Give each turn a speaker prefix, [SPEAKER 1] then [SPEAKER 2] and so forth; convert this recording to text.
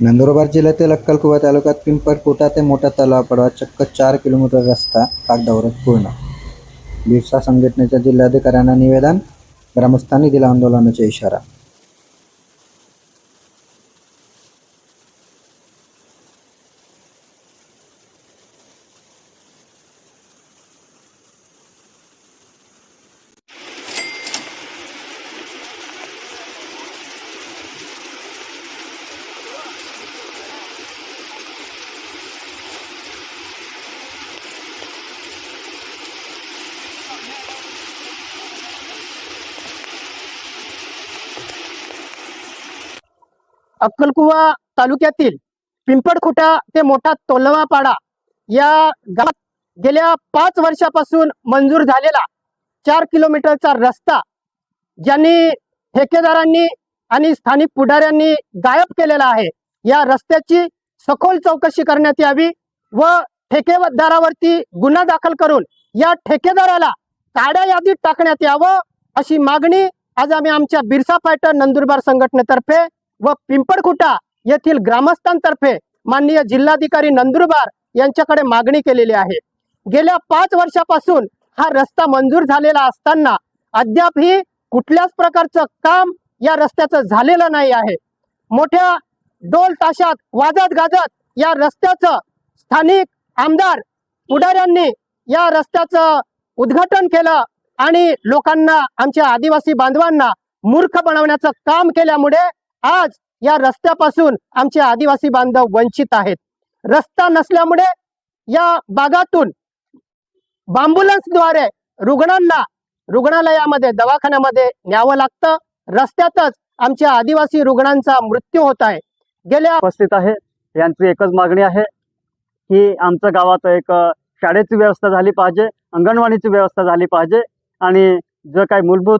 [SPEAKER 1] नंदुरबार जिल्ह्यातील अक्कलकुवा तालुक्यात पिंपळकोटा ते मोठा तलाव पडवा चक्क चार किलोमीटर रस्ता कागदावरच पूर्ण. बिरसा संघटनेच्या जिल्हाधिकाऱ्यांना निवेदन ग्रामस्थांनी दिला आंदोलनाचा इशारा.
[SPEAKER 2] अक्कलकुवा तालुक्यातील पिंपडखुटा ते मोठा तोलवापाडा या गावात गेल्या पाच वर्षापासून मंजूर झालेला चार किलोमीटरचा रस्ता ज्यांनी ठेकेदारांनी आणि स्थानिक पुढाऱ्यांनी गायब केलेला आहे या रस्त्याची सखोल चौकशी करण्यात यावी व ठेकेदारावरती गुन्हा दाखल करून या ठेकेदाराला काड्या यादीत टाकण्यात यावं अशी मागणी आज आम्ही आमच्या बिरसा फायटर नंदुरबार संघटनेतर्फे व पिंपळखुटा येथील ग्रामस्थांतर्फे माननीय जिल्हाधिकारी नंदुरबार यांच्याकडे मागणी केलेली आहे. गेल्या पाच वर्षापासून हा रस्ता मंजूर झालेला असताना अद्यापही कुठल्याच प्रकारचं काम या रस्त्याचं झालेलं नाही आहे. मोठ्या डोल ताशात वाजत गाजत या रस्त्याचं स्थानिक आमदार पुढाऱ्यांनी या रस्त्याचं उद्घाटन केलं आणि लोकांना आमच्या आदिवासी बांधवांना मूर्ख बनवण्याचं काम केल्यामुळे आज या रस्त्यापासून आमचे आदिवासी बांधव वंचित आहेत. रस्ता नसल्यामुळे या भागातून बांबुलन्सद्वारे रुग्णांना रुग्णालयामध्ये दवाखान्यामध्ये न्यावं लागतं. रस्त्यातच आमच्या आदिवासी रुग्णांचा मृत्यू होत आहे. गेल्या
[SPEAKER 3] उपस्थित आहे. यांची एकच मागणी आहे की आमच्या गावात एक शाळेची व्यवस्था झाली पाहिजे अंगणवाडीची व्यवस्था झाली पाहिजे आणि जर काही मूलभूत